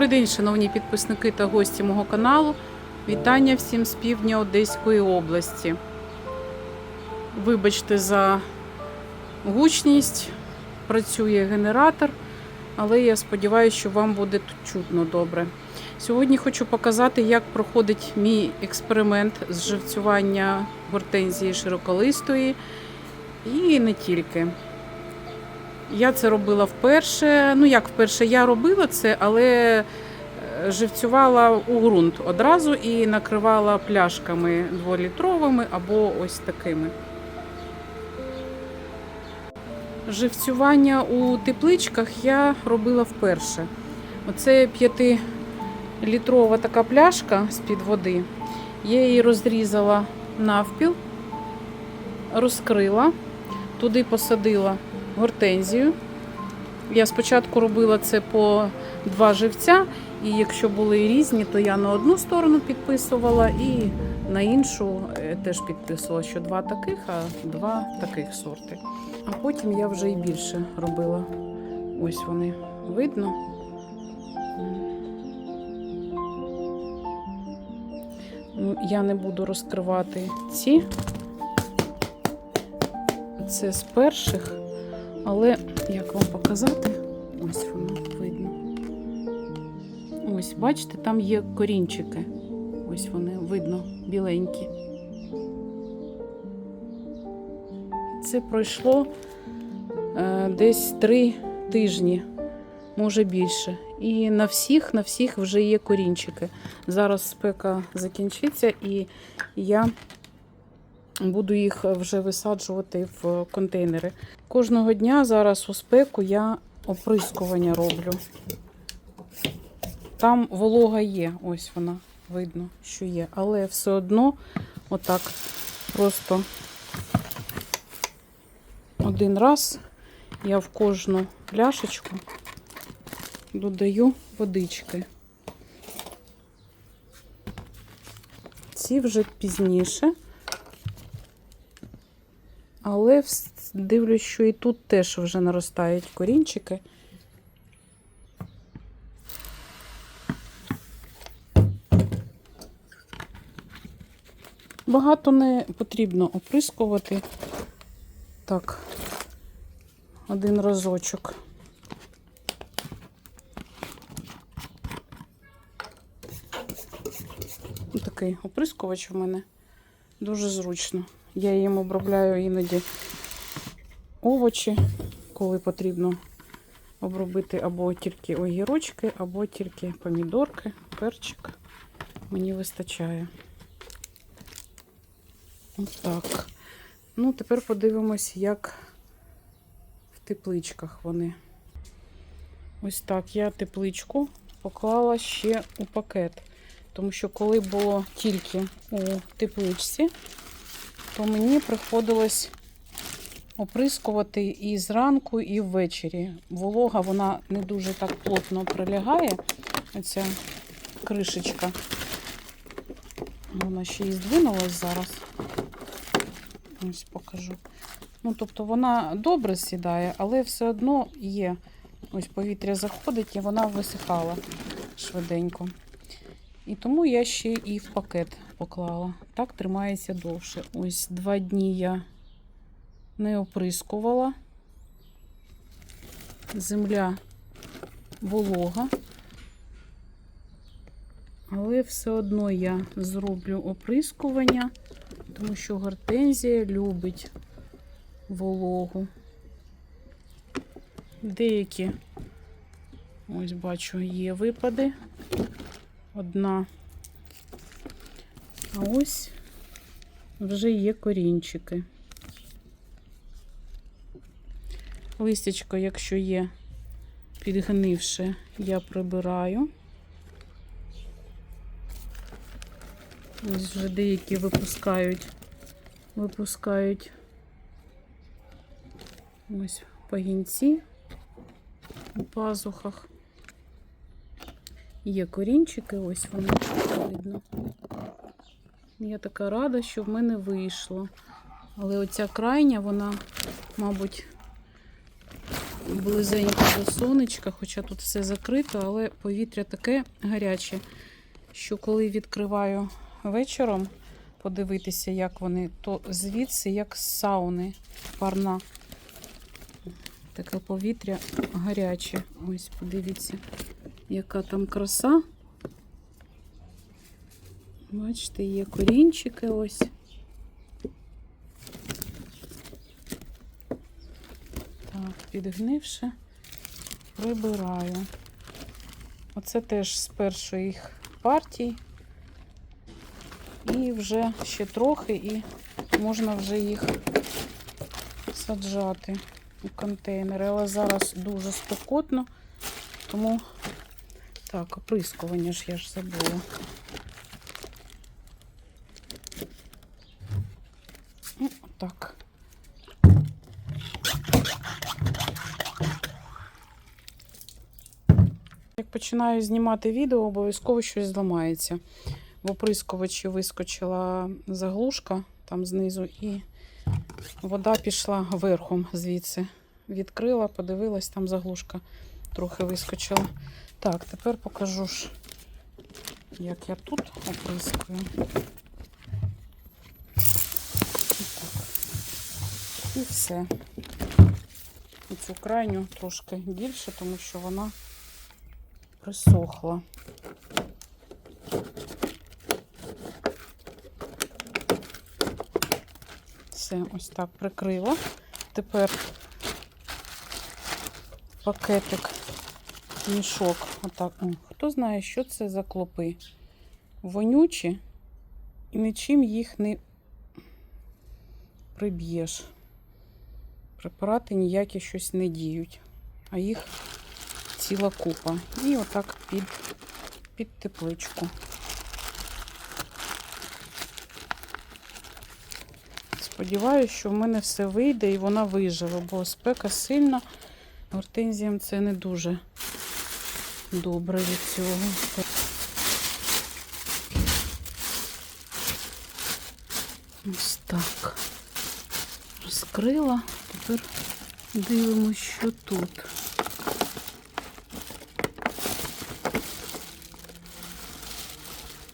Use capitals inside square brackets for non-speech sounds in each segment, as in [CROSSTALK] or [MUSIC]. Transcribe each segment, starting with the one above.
Добрий день, шановні підписники та гості мого каналу. Вітання всім з півдня Одеської області. Вибачте за гучність, працює генератор, але я сподіваюся, що вам буде тут чутно добре. Сьогодні хочу показати, як проходить мій експеримент з живцювання гортензії широколистої і не тільки. Я це робила вперше. Ну, як вперше, я робила це, але е, живцювала у ґрунт одразу і накривала пляшками дволітровими або ось такими. Живцювання у тепличках я робила вперше. Оце 5-літрова така пляшка з-під води. Я її розрізала навпіл, розкрила, туди посадила гортензію. Я спочатку робила це по два живця, і якщо були різні, то я на одну сторону підписувала і на іншу е, теж підписувала, що два таких, а два таких сорти. А потім я вже і більше робила. Ось вони видно. Ну, Я не буду розкривати ці. Це з перших. Але як вам показати? Ось воно видно. Ось, бачите, там є корінчики. Ось вони видно, біленькі. Це пройшло е, десь три тижні, може більше. І на всіх, на всіх вже є корінчики. Зараз спека закінчиться, і я буду їх вже висаджувати в контейнери. Кожного дня зараз у спеку я оприскування роблю. Там волога є, ось вона, видно, що є. Але все одно отак просто один раз я в кожну пляшечку додаю водички. Ці вже пізніше. Але дивлюсь, що і тут теж вже наростають корінчики. Багато не потрібно оприскувати. Так, один разочок. Такий оприскувач у мене дуже зручно. Я їм обробляю іноді овочі, коли потрібно обробити або тільки огірочки, або тільки помідорки, перчик. Мені вистачає. Отак. Ну, тепер подивимось, як в тепличках вони. Ось так я тепличку поклала ще у пакет. Тому що коли було тільки у тепличці, то мені приходилось оприскувати і зранку, і ввечері. Волога вона не дуже так плотно прилягає. Оця кришечка. Вона ще і здвинулась зараз. Ось покажу. Ну, тобто вона добре сідає, але все одно є. Ось повітря заходить і вона висихала швиденько. І тому я ще і в пакет поклала. Так тримається довше. Ось два дні я не оприскувала. Земля волога. Але все одно я зроблю оприскування, тому що гортензія любить вологу. Деякі, ось бачу, є випади. Одна. А ось вже є корінчики. Листячко, якщо є підгнивше, я прибираю. Ось вже деякі випускають, випускають ось пагінці у пазухах. Є корінчики, ось вони видно. Я така рада, що в мене вийшло. Але оця крайня, вона, мабуть, близенько до сонечка, хоча тут все закрито, але повітря таке гаряче, що коли відкриваю вечором подивитися, як вони, то звідси як сауни парна. Таке повітря гаряче. Ось, подивіться, яка там краса. Бачите, є корінчики ось. Так, підгнивши, прибираю. Оце теж з першої їх партій. І вже ще трохи, і можна вже їх саджати у контейнери. Але зараз дуже спекотно, тому так, оприскування ж я ж забула. Ну, так. Як починаю знімати відео, обов'язково щось зламається. В оприскувачі вискочила заглушка там знизу, і вода пішла верхом звідси. Відкрила, подивилась, там заглушка трохи вискочила. Так, тепер покажу ж, як я тут оприскую. І все. І цю крайню трошки більше, тому що вона присохла. Все, ось так прикрила. Тепер пакетик, мішок. Отак. О, хто знає, що це за клопи? Вонючі і нічим їх не приб'єш. Препарати ніякі щось не діють, а їх ціла купа. І отак під, під тепличку. Сподіваюся, що в мене все вийде і вона виживе, бо спека сильна. Гортензіям це не дуже добре від цього. Ось так. Розкрила. Тепер дивимося, що тут.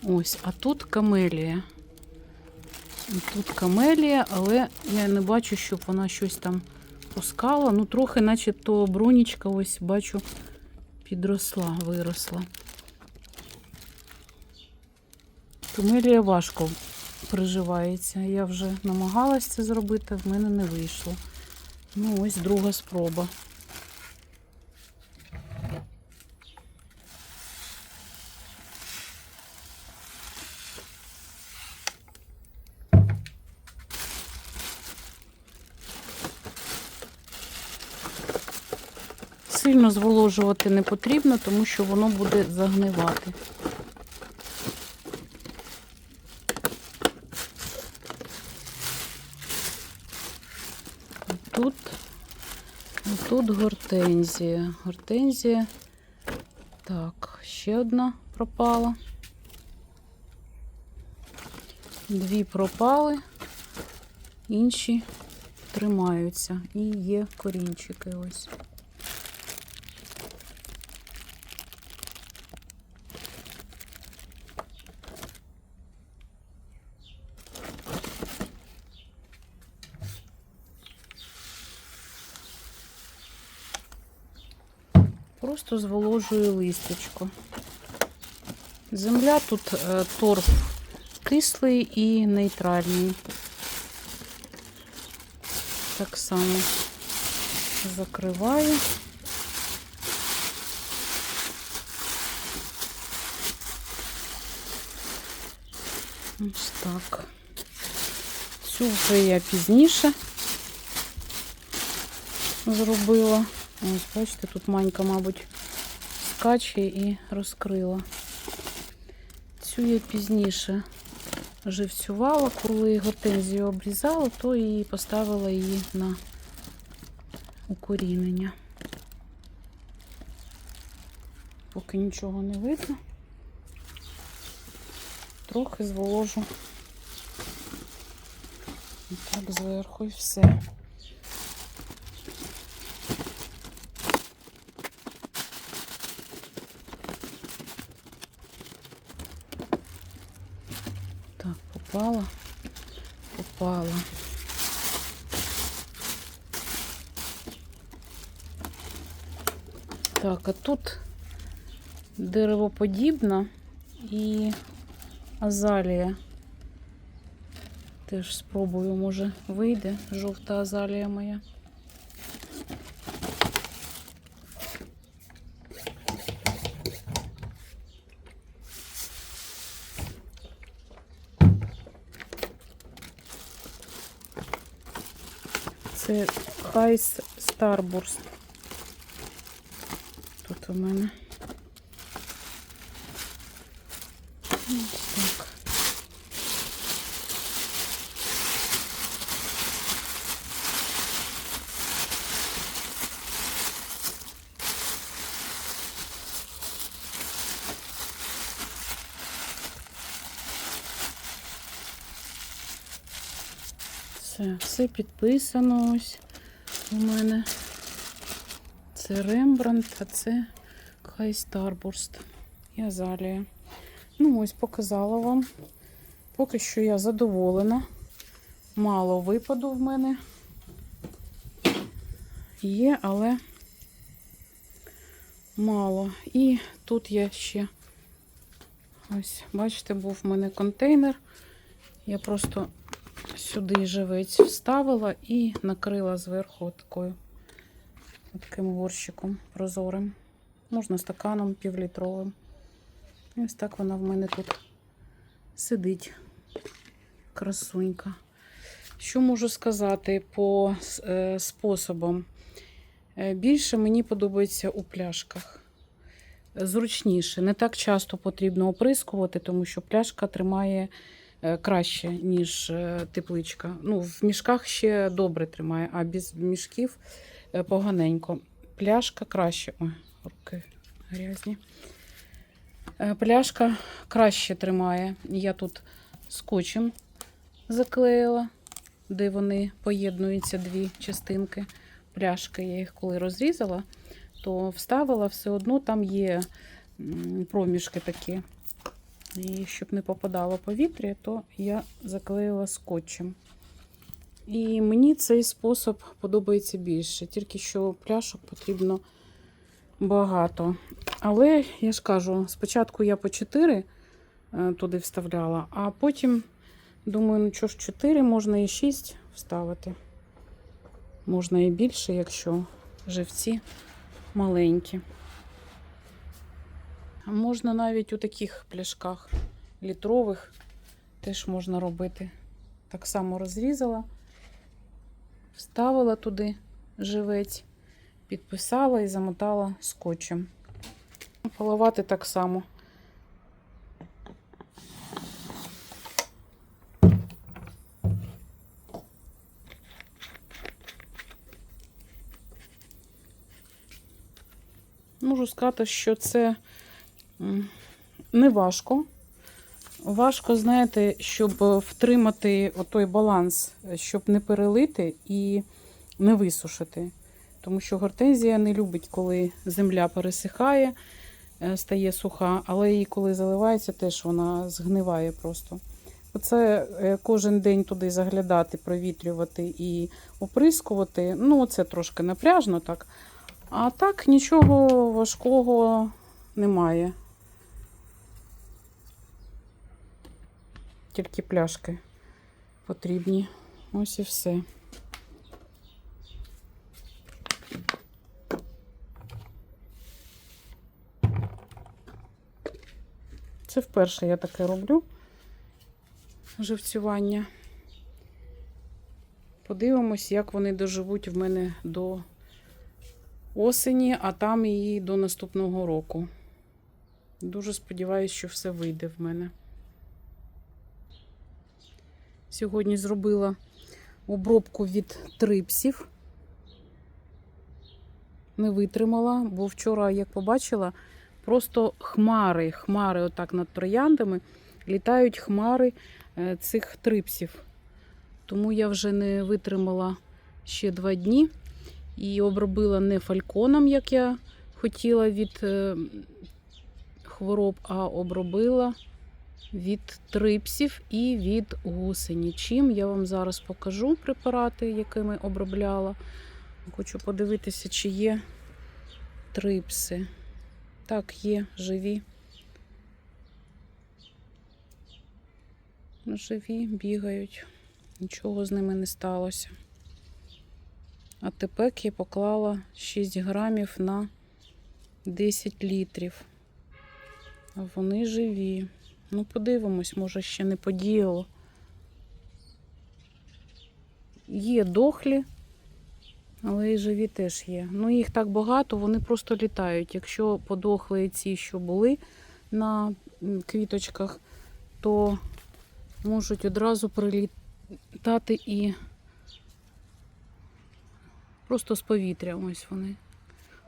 Ось, а тут камелія. Тут камелія, але я не бачу, щоб вона щось там пускала. Ну, трохи, наче то бронічка, ось бачу, підросла, виросла. Камелія важко приживається. Я вже намагалась це зробити, в мене не вийшло. Ну, ось друга спроба. Сильно зволожувати не потрібно, тому що воно буде загнивати. Тут, тут гортензія. Гортензія. Так, ще одна пропала. Дві пропали, інші тримаються. І є корінчики ось. просто зволожую листочку. Земля тут е, торф кислий і нейтральний. Так само закриваю. Ось так. Цю вже я пізніше зробила. Ось, бачите, тут манька, мабуть, скаче і розкрила. Цю я пізніше живцювала, коли гортензію обрізала, то і поставила її на укорінення. Поки нічого не видно. Трохи зволожу. І так зверху і все. Так, попала, попала. Так, а тут деревоподібна і азалія. Теж спробую, може, вийде жовта азалія моя. Це Хайс Старбурст. Тут у мене. Ось так. Все, все підписано ось у мене. Це Рембрандт, а це Хай Старбурст і Азалія. Ну, ось показала вам. Поки що я задоволена. Мало випаду в мене є, але мало. І тут я ще ось, бачите, був в мене контейнер. Я просто сюди живець вставила і накрила зверху такою, таким горщиком прозорим. Можна стаканом півлітровим. І ось так вона в мене тут сидить. Красунька. Що можу сказати по е, способам? Е, Більше мені подобається у пляшках. Зручніше. Не так часто потрібно оприскувати, тому що пляшка тримає краще, ніж е, тепличка. Ну, в мішках ще добре тримає, а без мішків е, поганенько. Пляшка краще. Ой, руки грязні. Е, Пляшка краще тримає. Я тут скотчем заклеїла, де вони поєднуються дві частинки пляшки. Я їх коли розрізала, то вставила все одно, там є проміжки такі. І щоб не попадало повітря, то я заклеїла скотчем. І мені цей спосіб подобається більше, тільки що пляшок потрібно багато. Але я ж кажу, спочатку я по 4 е, туди вставляла, а потім думаю, ну що ж 4, можна і 6 вставити. Можна і більше, якщо живці маленькі. Можна навіть у таких пляшках літрових теж можна робити. Так само розрізала, вставила туди живець, підписала і замотала скотчем. Поливати так само. Можу сказати, що це не важко. Важко, знаєте, щоб втримати той баланс, щоб не перелити і не висушити. Тому що гортензія не любить, коли земля пересихає, е, стає суха, але і коли заливається, теж вона згниває просто. Оце е, кожен день туди заглядати, провітрювати і оприскувати. Ну, це трошки напряжно так. А так нічого важкого немає. Тільки пляшки потрібні. Ось і все. Це вперше я таке роблю. живцювання. Подивимось, як вони доживуть в мене до осені, а там і до наступного року. Дуже сподіваюся, що все вийде в мене. Сьогодні зробила обробку від трипсів. Не витримала, бо вчора, як побачила, просто хмари, хмари, отак над трояндами, літають хмари е, цих трипсів. Тому я вже не витримала ще два дні і обробила не фальконом, як я хотіла від е, хвороб, а обробила від трипсів і від гусені. Чим я вам зараз покажу препарати, якими обробляла. Хочу подивитися, чи є трипси. Так, є, живі. Живі, бігають. Нічого з ними не сталося. А тепер я поклала 6 грамів на 10 літрів. А вони живі. Ну, подивимось, може, ще не подіяло. Є дохлі, але і живі теж є. Ну, їх так багато, вони просто літають. Якщо подохли ці, що були на квіточках, то можуть одразу прилітати і просто з повітря. Ось вони.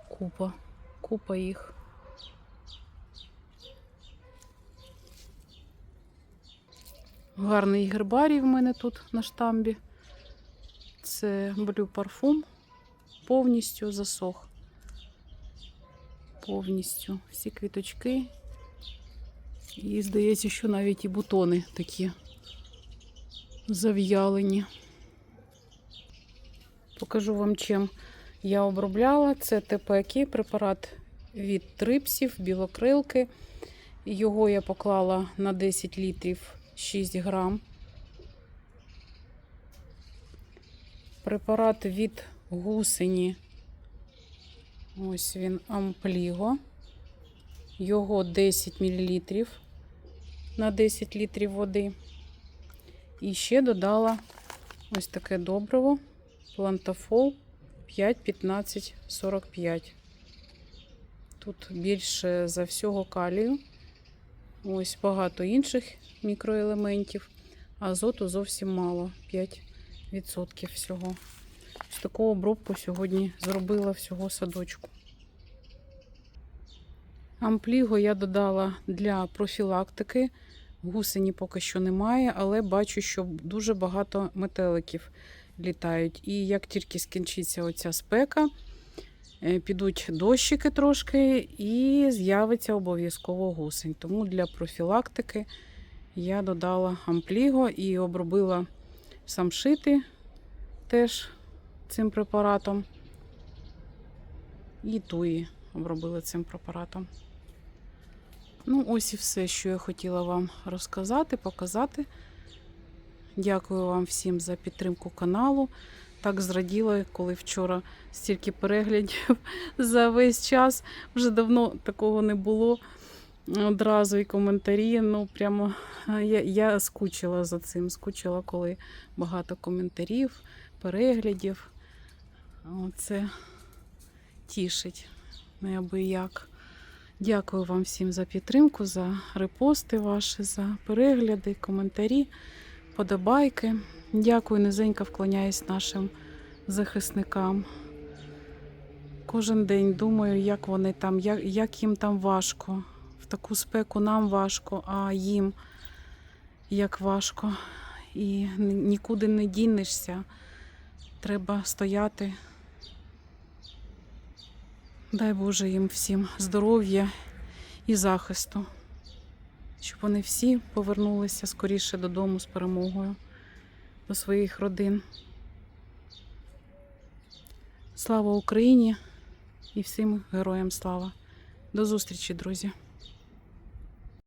Купа. Купа їх. Гарний гербарій в мене тут на штамбі. Це блю парфум. Повністю засох. Повністю. Всі квіточки. І здається, що навіть і бутони такі зав'ялені. Покажу вам, чим я обробляла. Це ТПК, препарат від трипсів, білокрилки. Його я поклала на 10 літрів 6 грам. Препарат від гусені. Ось він ампліго. Його 10 мл на 10 літрів води. І ще додала ось таке добриво плантафол 5, 15, 45. Тут більше за всього калію. Ось багато інших мікроелементів. Азоту зовсім мало 5% всього. Ось таку обробку сьогодні зробила всього садочку. Ампліго я додала для профілактики. Гусені поки що немає, але бачу, що дуже багато метеликів літають. І як тільки скінчиться оця спека, підуть дощики трошки і з'явиться обов'язково гусень. Тому для профілактики я додала ампліго і обробила самшити теж цим препаратом. І туї обробила цим препаратом. Ну, ось і все, що я хотіла вам розказати, показати. Дякую вам всім за підтримку каналу. Так зраділа, коли вчора стільки переглядів [LAUGHS] за весь час. Вже давно такого не було. Одразу і коментарі. Ну, прямо я, я скучила за цим. Скучила, коли багато коментарів, переглядів. Це тішить неабияк. Дякую вам всім за підтримку, за репости ваші, за перегляди, коментарі, подобайки. Дякую, низенько вклоняюсь нашим захисникам. Кожен день думаю, як вони там, як, як їм там важко. В таку спеку нам важко, а їм як важко. І нікуди не дінешся. Треба стояти. Дай Боже їм всім здоров'я і захисту, щоб вони всі повернулися скоріше додому з перемогою до своїх родин. Слава Україні і всім героям слава! До зустрічі, друзі!